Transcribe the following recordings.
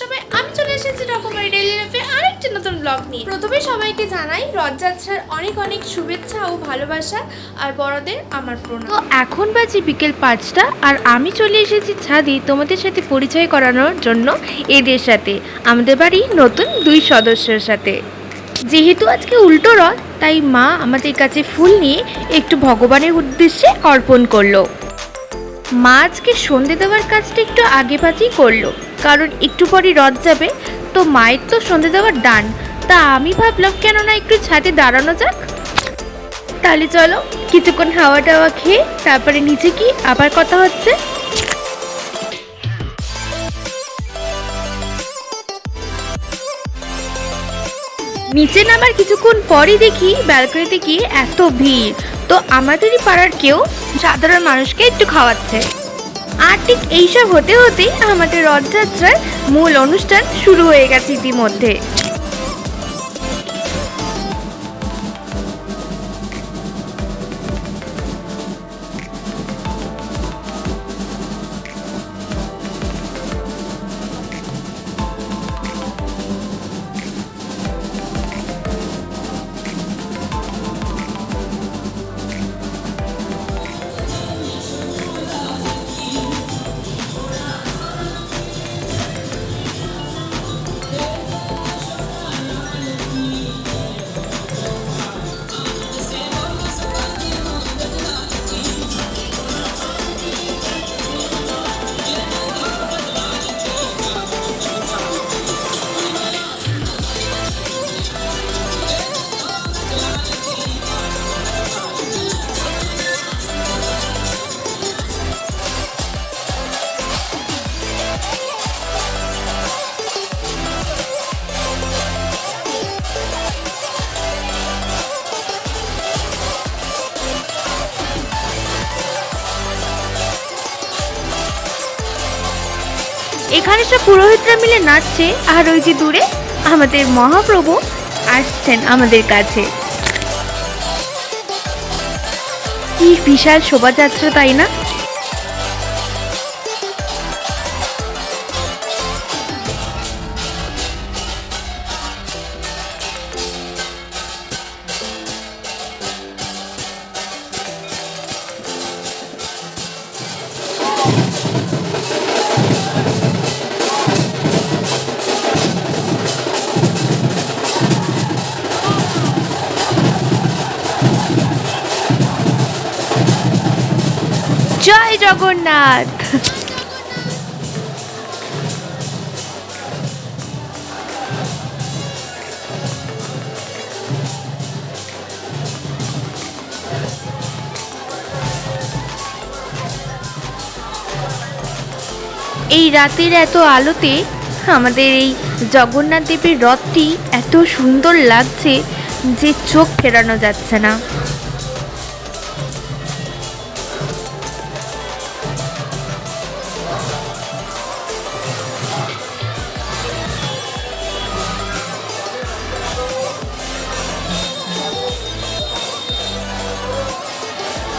সবাই আমি চলে এসেছি রকমারি ডেলি লাইফে আরেকটি নতুন ব্লগ নিয়ে। প্রথমে সবাইকে জানাই রথযাত্রার অনেক অনেক শুভেচ্ছা ও ভালোবাসা আর বড়দের আমার প্রণাম। তো এখন বাজে বিকেল পাঁচটা আর আমি চলে এসেছি ছাদি তোমাদের সাথে পরিচয় করানোর জন্য এদের সাথে, আমাদের বাড়ি নতুন দুই সদস্যের সাথে। যেহেতু আজকে উল্টো রথ, তাই মা আমাদের কাছে ফুল নিয়ে একটু ভগবানের উদ্দেশ্যে অর্পণ করল। মা আজকে সন্ধে দেওয়ার কাজটা একটু আগে পাচেই করল। কারণ একটু পরই রথ যাবে, তো মায়ের তো সন্ধে দেওয়ার ডান তা আমি ভাবলাম কেন না একটু ছাদে দাঁড়ানো যাক। তাহলে চলো, কিছুক্ষণ হাওয়া টাওয়া খেয়ে তারপরে নিচে কি আবার কথা হচ্ছে? নিচে নামার কিছুক্ষণ পরই দেখি ব্যালকনিতে গিয়ে এত ভিড়। তো আমাদেরই পাড়ার কেউ সাধারণ মানুষকে একটু খাওয়াচ্ছে। আর ঠিক এইসব হতে হতেই আমাদের রথযাত্রার মূল অনুষ্ঠান শুরু হয়ে গেছে ইতিমধ্যে। এখানে সব পুরোহিতরা মিলে নাচছে আর ওই যে দূরে আমাদের মহাপ্রভু আসছেন আমাদের কাছে। কি বিশাল শোভাযাত্রা, তাই না? জয় জগন্নাথ। এই রাতের এত আলোতে আমাদের এই জগন্নাথ দেবের রথটি এত সুন্দর লাগছে যে চোখ ফেরানো যাচ্ছে না।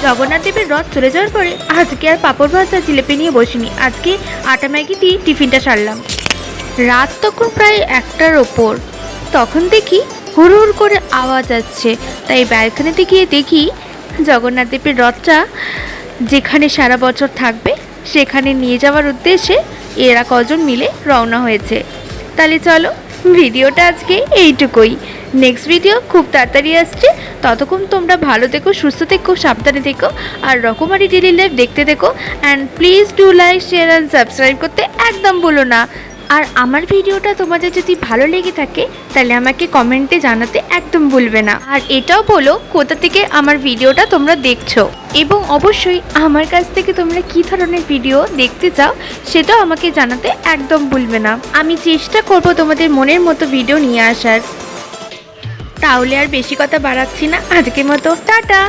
জগন্নাথ দেবের রথ চলে যাওয়ার পরে আজকে আর পাপড় ভাজা, জিলেপি নিয়ে বসিনি। আজকে আটা ম্যাগি দিয়ে টিফিনটা সারলাম। রাত তখন প্রায় একটার ওপর। তখন দেখি হুড় হুড় করে আওয়াজ আসছে। তাই ব্যালকনিতে গিয়ে দেখি জগন্নাথ দেবের রথটা যেখানে সারা বছর থাকবে, সেখানে নিয়ে যাওয়ার উদ্দেশ্যে এরা কজন মিলে রওনা হয়েছে। তাহলে চলো, ভিডিওটা আজকে এইটুকুই। নেক্সট ভিডিও খুব তাড়াতাড়ি আসছে। ততক্ষণ তোমরা ভালো থেকো, সুস্থ থেকো, সাবধানে থেকো, আর রকমারি ডেলি লাইফ দেখতে থেকো। And please do like share and subscribe করতে একদম বলো না। আর আমার ভিডিওটা তোমাদের যদি ভালো লেগে থাকে, তাহলে আমাকে কমেন্টে জানাতে একদম ভুলবে না। আর এটাও বলো, কোথা থেকে আমার ভিডিওটা তোমরা দেখছ? এবং অবশ্যই আমার কাছ থেকে তোমরা কী ধরনের ভিডিও দেখতে চাও, সেটাও আমাকে জানাতে একদম ভুলবে না। আমি চেষ্টা করব তোমাদের মনের মতো ভিডিও নিয়ে আসার। তাহলে আর বেশি কথা বাড়াচ্ছি না। আজকের মতো টাটা।